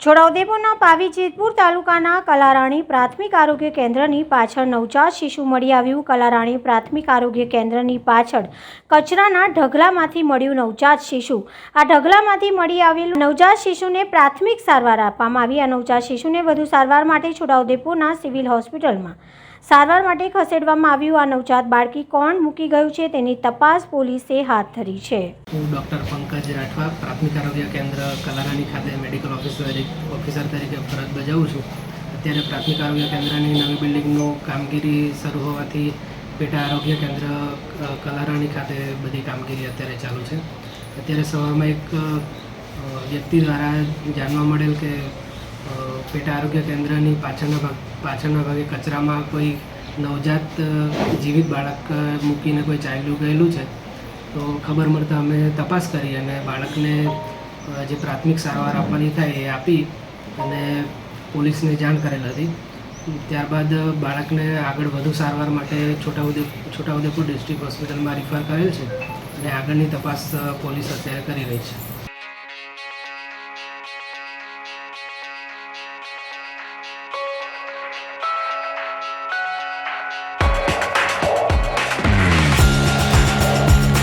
છોટાઉદેપુરના પાવી જેતપુર તાલુકાના કલારાણી પ્રાથમિક આરોગ્ય કેન્દ્રની પાછળ નવજાત શિશુ મળી આવ્યું. કલારાણી પ્રાથમિક આરોગ્ય કેન્દ્રની પાછળ કચરાના ઢગલામાંથી મળ્યું નવજાત શિશુ. આ ઢગલામાંથી મળી આવેલું નવજાત શિશુને પ્રાથમિક સારવાર આપવામાં આવી. આ નવજાત શિશુને વધુ સારવાર માટે છોટાઉદેપુરના સિવિલ હોસ્પિટલમાં સારવાર માટે ખસેડવામાં આવ્યું આ નવજાત બાળકી કોણ મૂકી ગયું છે તેની તપાસ પોલીસે હાથ ધરી છે. હું ડૉક્ટર પંકજ રાઠવા, પ્રાથમિક આરોગ્ય કેન્દ્ર કલારાની ખાતે મેડિકલ ઓફિસર ઓફિસર તરીકે ફરજ બજાવું છું. અત્યારે પ્રાથમિક આરોગ્ય કેન્દ્રની નવી બિલ્ડિંગનું કામગીરી શરૂ હોવાથી પેટા આરોગ્ય કેન્દ્ર કલારાણી ખાતે બધી કામગીરી અત્યારે ચાલુ છે. અત્યારે સવારમાં એક વ્યક્તિ દ્વારા જાણવા મળેલ કે પેટા આરોગ્ય કેન્દ્રની પાછળના ભાગ, પાછળના ભાગે કચરામાં કોઈ નવજાત જીવિત બાળક મૂકીને કોઈ ચાલ્યું ગયેલું છે, તો ખબર મળતા અમે તપાસ કરી અને બાળકને જે પ્રાથમિક સારવાર આપવાની થાય એ આપી અને પોલીસને જાણ કરેલ હતી. ત્યારબાદ બાળકને આગળ વધુ સારવાર માટે છોટાઉદેપુર છોટાઉદેપુર ડિસ્ટ્રિક્ટ હોસ્પિટલમાં રિફર કરેલ છે અને આગળની તપાસ પોલીસ અત્યારે કરી રહી છે.